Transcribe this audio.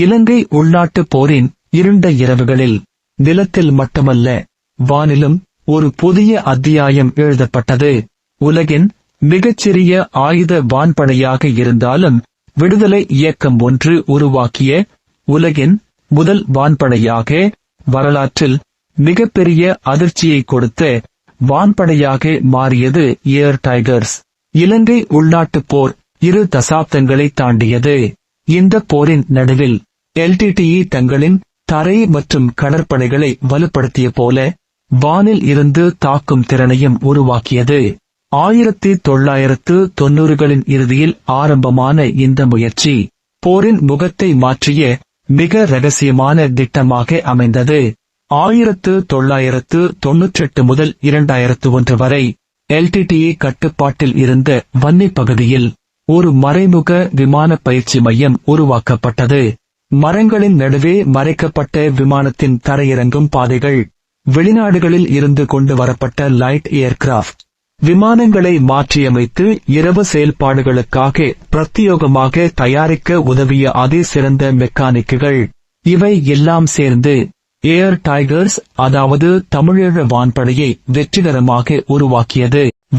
இலங்கை உள்நாட்டுப் போரின் இருண்ட இரவுகளில் நிலத்தில் மட்டுமல்ல வானிலும் ஒரு புதிய அத்தியாயம் எழுதப்பட்டது. உலகின் மிகச்சிறிய ஆயுத வான்படையாக இருந்தாலும் விடுதலை இயக்கம் ஒன்று உருவாக்கிய உலகின் முதல் வான்படையாக வரலாற்றில் மிகப்பெரிய அதிர்ச்சியை கொடுத்த வான்படையாக மாறியது ஏர் டைகர்ஸ். இலங்கை உள்நாட்டுப் போர் இரு தசாப்தங்களை தாண்டியது. இந்த போரின் நடுவில் எல்டிடிஇ தங்களின் தரை மற்றும் கடற்படைகளை வலுப்படுத்திய போல வானில் இருந்து தாக்கும் திறனையும் உருவாக்கியது. ஆயிரத்தி தொள்ளாயிரத்து தொன்னூறுகளின் இறுதியில் ஆரம்பமான இந்த முயற்சி போரின் முகத்தை மாற்றிய மிக ரகசியமான திட்டமாக அமைந்தது. ஆயிரத்து தொள்ளாயிரத்து தொன்னூற்றெட்டு முதல் இரண்டாயிரத்து ஒன்று வரை எல்டிடிஇ கட்டுப்பாட்டில் இருந்த வன்னி பகுதியில் ஒரு மறைமுக விமான பயிற்சி மையம் உருவாக்கப்பட்டது. மரங்களின் நடுவே மறைக்கப்பட்ட விமானத்தின் தரையிறங்கும் பாதைகள் வெளிநாடுகளில் இருந்து கொண்டு வரப்பட்ட லைட் ஏர்கிராஃப்ட். விமானங்களை மாற்றியமைத்து இரவு செயல்பாடுகளுக்காக பிரத்யோகமாக தயாரிக்க உதவிய அதே சிறந்த மெக்கானிக்குகள். இவை எல்லாம் சேர்ந்து ஏர் டைகர்ஸ் அதாவது தமிழீழ வான்படையை வெற்றிகரமாக உருவாக்கியது.